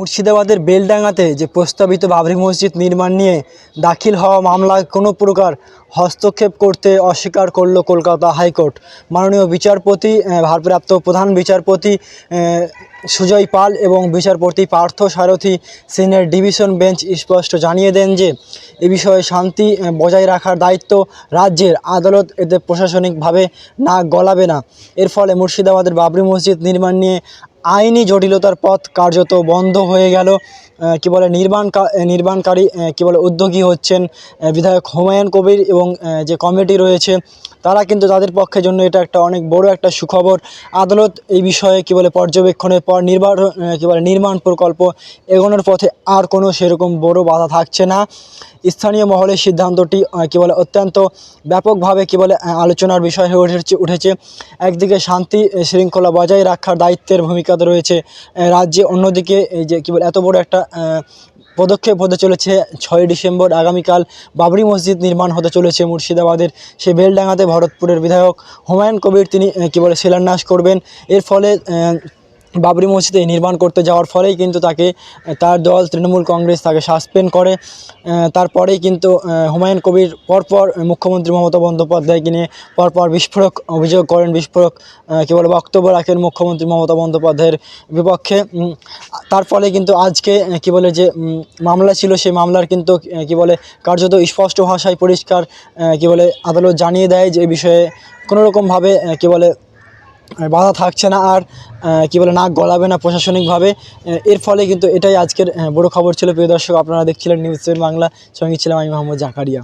মুর্শিদাবাদের বেলডাঙ্গাতে যে প্রস্তাবিত বাবরি মসজিদ নির্মাণ নিয়ে দাখিল হওয়া মামলায় কোনো প্রকার হস্তক্ষেপ করতে অস্বীকার করল কলকাতা হাইকোর্ট। মাননীয় বিচারপতি ভারপ্রাপ্ত প্রধান বিচারপতি সুজয় পাল এবং বিচারপতি Partha Sarathi senior division bench স্পষ্ট জানিয়ে দেন যে, এ বিষয়ে শান্তি বজায় রাখার দায়িত্ব রাজ্যের আদালত, এতে প্রশাসনিকভাবে না গলাবে না। এর ফলে মুর্শিদাবাদের বাবরি মসজিদ নির্মাণ নিয়ে আইনি জটিলতার পথ কার্যত বন্ধ হয়ে গেল। কি বলে নির্মাণ নির্মাণকারী কি বলে, উদ্যোগী হচ্ছেন বিধায়ক হুমায়ুন কবির এবং যে কমিটি রয়েছে, তারা কিন্তু তাদের পক্ষের জন্য এটা একটা অনেক বড় একটা সুখবর। আদালত এই বিষয়ে কি বলে, পর্যবেক্ষণের পর নির্মাণ কী বলে, নির্মাণ প্রকল্প এগোনোর পথে আর কোনো সেরকম বড় বাধা থাকছে না। স্থানীয় মহলের সিদ্ধান্তটি কি বলে, অত্যন্ত ব্যাপকভাবে, কি বলে আলোচনার বিষয় হয়ে উঠেছে উঠেছে। একদিকে শান্তি শৃঙ্খলা বজায় রাখার দায়িত্বের ভূমিকাতে রয়েছে রাজ্যে। অন্যদিকে এই যে, কি বলে, এত বড় একটা পদক্ষেপ হতে চলেছে, ছয় ডিসেম্বর আগামীকাল বাবরি মসজিদ নির্মাণ হতে চলেছে মুর্শিদাবাদের। সেই বেলডাঙ্গাতে ভরতপুরের বিধায়ক হুমায়ুন কবির, তিনি কী বলে, শিলান্যাস করবেন। এর ফলে বাবরি মসজিদে নির্মাণ করতে যাওয়ার ফলেই কিন্তু তাকে, তার দল তৃণমূল কংগ্রেস তাকে সাসপেন্ড করে। তারপরেই কিন্তু হুমায়ুন কবির পরপর মুখ্যমন্ত্রী মমতা বন্দ্যোপাধ্যায়কে নিয়ে পরপর বিস্ফোরক অভিযোগ করেন। বিস্ফোরক কী বলে বক্তব্য রাখেন মুখ্যমন্ত্রী মমতা বন্দ্যোপাধ্যায়ের বিপক্ষে। তার ফলে কিন্তু আজকে কী বলে যে মামলা ছিল, সেই মামলার কিন্তু কী বলে, কার্যত স্পষ্ট ভাষায় পরিষ্কার কী বলে, আদালত জানিয়ে দেয় যে এই বিষয়ে কোনোরকমভাবে কী বলে বাধা থাকছে না আর কি বলে, নাক গলাবে না প্রশাসনিকভাবে। এর ফলে কিন্তু এটাই আজকের বড় খবর ছিল। প্রিয় দর্শক, আপনারা দেখছিলেন নিউজ সেভেন বাংলা সঙ্গে ছিলাম আমি, মোহাম্মদ জাকারিয়া।